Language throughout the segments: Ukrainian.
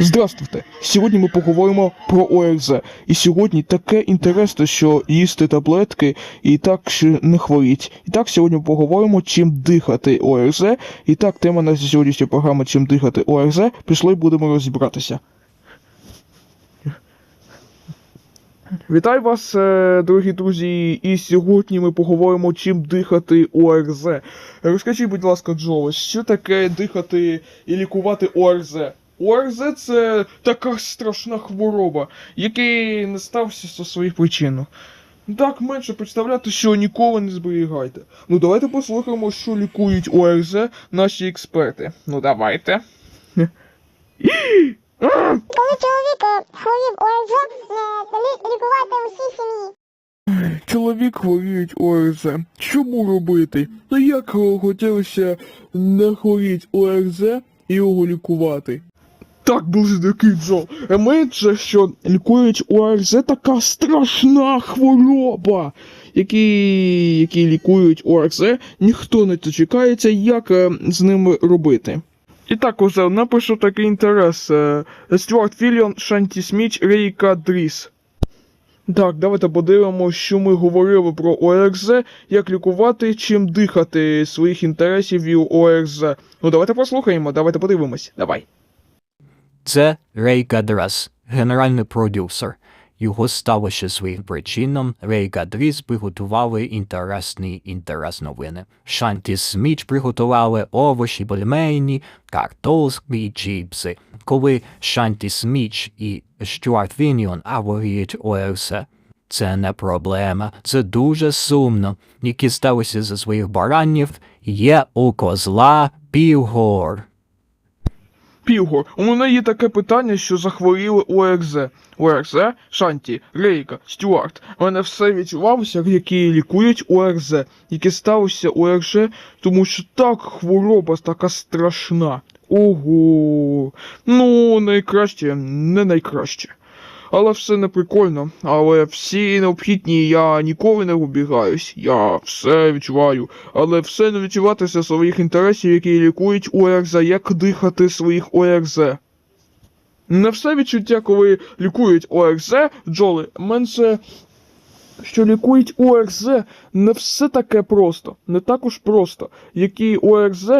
Здравствуйте! Сьогодні ми поговоримо про ОРЗ. І сьогодні таке інтересне, що їсти таблетки і так ще не хворіть. І так сьогодні поговоримо, чим дихати ОРЗ. І так, тема нашої сьогоднішньої програми Чим дихати ОРЗ. Пішли будемо розібратися. Вітаю вас, е, дорогі друзі, і сьогодні ми поговоримо, чим дихати ОРЗ. Розкажіть, будь ласка, Джо, що таке дихати і лікувати ОРЗ? ОРЗ це така страшна хвороба, який не стався зі своїх причин. Так менше представляти, що ніколи не зберігайте. Ну давайте послухаємо, що лікують ОРЗ наші експерти. Ну давайте. Коли чоловік хворів ОРЗ, лікувати усій сім'ї. Чоловік хворіють ОРЗ. Чому робити? Ну як хотілося не хворіть ОРЗ і його лікувати? Так, близнюки Джо. Менше, що лікують ОРЗ така страшна хвороба, які, які лікують ОРЗ, ніхто не дочекається, як е, з ними робити. І так, уже напишу такий інтерес. е, Стюарт Філіон, Шанті Сміч, Рейка Дріс. Так, давайте подивимося, що ми говорили про ОРЗ, як лікувати, чим дихати своїх інтересів і ОРЗ. Ну давайте послухаємо, давайте подивимось. Давай. Це Рей Гадрас, генеральний продюсер. Його ставище своїм причинам Рей Гадріс приготували інтересні інтерес новини. Шанті Сміч приготували овочі бульмені, картошки і чіпси. Коли Шанті Сміч і Стюарт Вініон аваріють ОРС, це не проблема, це дуже сумно. Які сталися за своїх баранів, є у козла півгор. Півгор, у мене є таке питання, що захворіли ОРЗ. ОРЗ, Шанті, Рейка, Стюарт. У мене все відчувалося, які лікують ОРЗ, які сталося ОРЗ, тому що так хвороба така страшна. Ого. Ну, найкраще, не найкраще. Але все не прикольно. Але всі необхідні я ніколи не вибігаюсь. Я все відчуваю. Але все не відчуватися своїх інтересів, які лікують ОРЗ, як дихати своїх ОРЗ. Не все відчуття, коли лікують ОРЗ, Джоли, менше, що лікують ОРЗ, не все таке просто, не так уж просто. Які ОРЗ,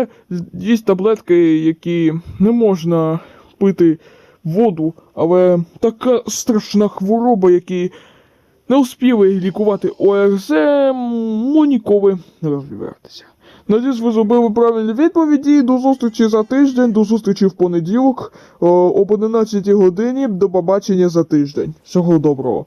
є таблетки, які не можна пити воду, але така страшна хвороба, які не успіли лікувати ОРЗ, ну ніколи не розбиратися. Надіюсь, ви зробили правильні відповіді. До зустрічі за тиждень, до зустрічі в понеділок об 11 годині. До побачення за тиждень. Всього доброго.